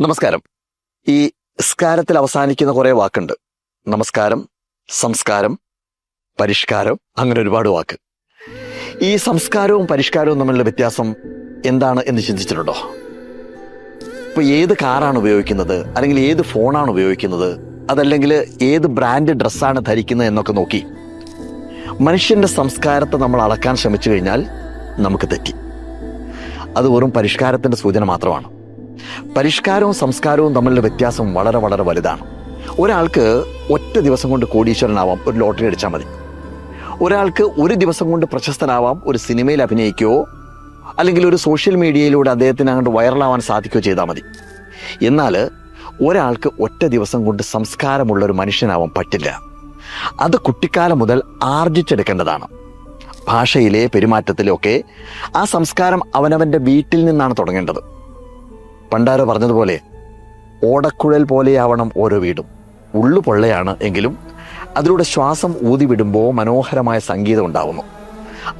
നമസ്കാരം. ഈ സ്കാരത്തിൽ അവസാനിക്കുന്ന കുറെ വാക്കുണ്ട്. നമസ്കാരം സംസ്കാരം പരിഷ്കാരം അങ്ങനെ ഒരുപാട് വാക്ക്. ഈ സംസ്കാരവും പരിഷ്കാരവും തമ്മിലുള്ള വ്യത്യാസം എന്താണ് എന്ന് ചിന്തിച്ചിട്ടുണ്ടോ? ഇപ്പൊ ഏത് കാറാണ് ഉപയോഗിക്കുന്നത്? അല്ലെങ്കിൽ ഏത് ഫോണാണ് ഉപയോഗിക്കുന്നത്? അതല്ലെങ്കിൽ ഏത് ബ്രാൻഡ് ഡ്രസ്സാണ് ധരിക്കുന്നത് എന്നൊക്കെ നോക്കി. മനുഷ്യന്റെ സംസ്കാരത്തെ നമ്മൾ അളക്കാൻ ശ്രമിച്ചു കഴിഞ്ഞാൽ നമുക്ക് തെറ്റി. അത് വെറും പരിഷ്കാരത്തിന്റെ സൂചന മാത്രമാണ്. പരിഷ്കാരവും സംസ്കാരവും തമ്മിലുള്ള വ്യത്യാസം വളരെ വളരെ വലുതാണ്. ഒരാൾക്ക് ഒറ്റ ദിവസം കൊണ്ട് കോടീശ്വരനാവാം ഒരു ലോട്ടറി അടിച്ചാൽ മതി. ഒരാൾക്ക് ഒരു ദിവസം കൊണ്ട് പ്രശസ്തനാവാം ഒരു സിനിമയിൽ അഭിനയിക്കുകയോ അല്ലെങ്കിൽ ഒരു സോഷ്യൽ മീഡിയയിലൂടെ അദ്ദേഹത്തിന് അങ്ങോട്ട് വൈറലാവാൻ സാധിക്കുകയോ ചെയ്താൽ മതി. എന്നാൽ ഒരാൾക്ക് ഒറ്റ ദിവസം കൊണ്ട് സംസ്കാരമുള്ള ഒരു മനുഷ്യനാവാൻ പറ്റില്ല. അത് കുട്ടിക്കാലം മുതൽ ആർജിച്ചെടുക്കേണ്ടതാണ്. ഭാഷയിലെ പെരുമാറ്റത്തിലൊക്കെ ആ സംസ്കാരം അവനവന്റെ വീട്ടിൽ നിന്നാണ് തുടങ്ങേണ്ടത്. പണ്ടാരോ പറഞ്ഞതുപോലെ ഓടക്കുഴൽ പോലെയാവണം ഓരോ വീടും. ഉള്ളു പൊള്ളയാണ് എങ്കിലും അതിലൂടെ ശ്വാസം ഊതി വിടുമ്പോൾ മനോഹരമായ സംഗീതം ഉണ്ടാവുന്നു.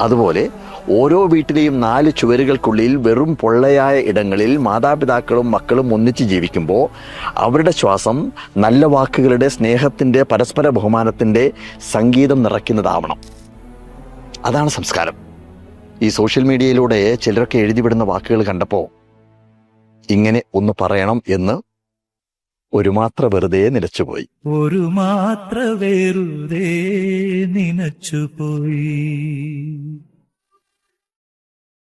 അതുപോലെ ഓരോ വീട്ടിലെയും നാല് ചുവരുകൾക്കുള്ളിൽ വെറും പൊള്ളയായ ഇടങ്ങളിൽ മാതാപിതാക്കളും മക്കളും ഒന്നിച്ച് ജീവിക്കുമ്പോൾ അവരുടെ ശ്വാസം നല്ല വാക്കുകളുടെ സ്നേഹത്തിന്റെ പരസ്പര ബഹുമാനത്തിന്റെ സംഗീതം നിറയ്ക്കുന്നതാവണം. അതാണ് സംസ്കാരം. ഈ സോഷ്യൽ മീഡിയയിലൂടെ ചിലരൊക്കെ എഴുതിവിടുന്ന വാക്കുകൾ കണ്ടപ്പോൾ ഇങ്ങനെ ഒന്ന് പറയണം എന്ന് ഒരു മാത്ര വെറുതെ നിലച്ചുപോയി. ഒരു മാത്ര വെറുതെ നനച്ചുപോയി